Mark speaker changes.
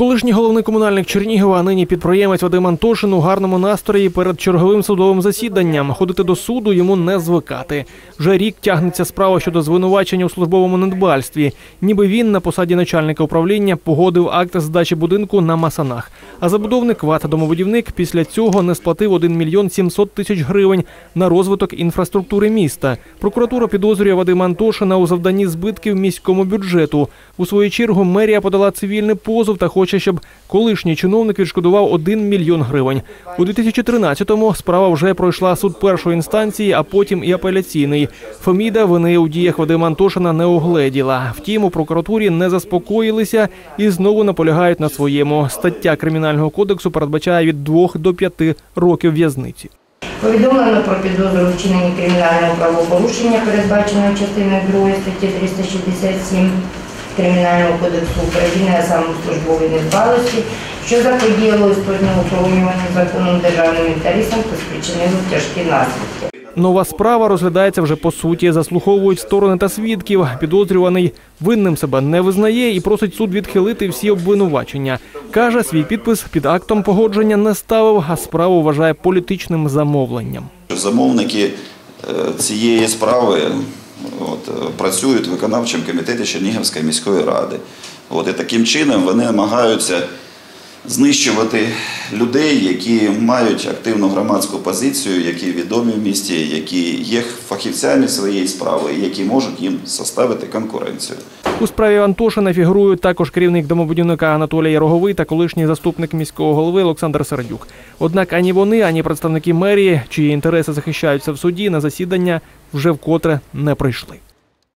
Speaker 1: Колишній головний комунальник Чернігова, а нині підприємець Вадим Антошин у гарному настрої перед черговим судовим засіданням. Ходити до суду йому не звикати. Вже рік тягнеться справа щодо звинувачення у службовому недбальстві. Ніби він на посаді начальника управління погодив акт здачі будинку на Масанах. А забудовник ВАТ домоводівник після цього не сплатив 1 мільйон 700 тисяч гривень на розвиток інфраструктури міста. Прокуратура підозрює Вадима Антошина у завданні збитків міському бюджету. У свою чергу мерія подала цивільний позов та хоче, щоб колишній чиновник відшкодував 1 мільйон гривень. У 2013-му справа вже пройшла суд першої інстанції, а потім і апеляційний. Феміда вини у діях Вадима Антошина не огледіла. Втім, у прокуратурі не заспокоїлися і знову наполягають на своєму. Стаття кримінального кодексу передбачає від 2 до 5 років в'язниці.
Speaker 2: Повідомлено про підозру у вчиненні кримінального правопорушення, передбаченого частиною 2 статті 367 Кримінального кодексу України, а саме службової недбалості, що заподіяло істотному охоронюванню законом державним інтересам та спричинило тяжкі наслідки.
Speaker 1: Нова справа розглядається вже по суті. Заслуховують сторони та свідків. Підозрюваний винним себе не визнає і просить суд відхилити всі обвинувачення. Каже, свій підпис під актом погодження не ставив, а справу вважає політичним замовленням.
Speaker 3: Замовники е, цієї справи от, е, працюють в виконавчому комітеті Чернігівської міської ради. От, і таким чином вони намагаються знищувати людей, які мають активну громадську позицію, які відомі в місті, які є фахівцями своєї справи, які можуть їм составити конкуренцію.
Speaker 1: У справі Антошина фігурують також керівник домобудівника Анатолій Роговий та колишній заступник міського голови Олександр Сердюк. Однак ані вони, ані представники мерії, чиї інтереси захищаються в суді, на засідання вже вкотре не прийшли.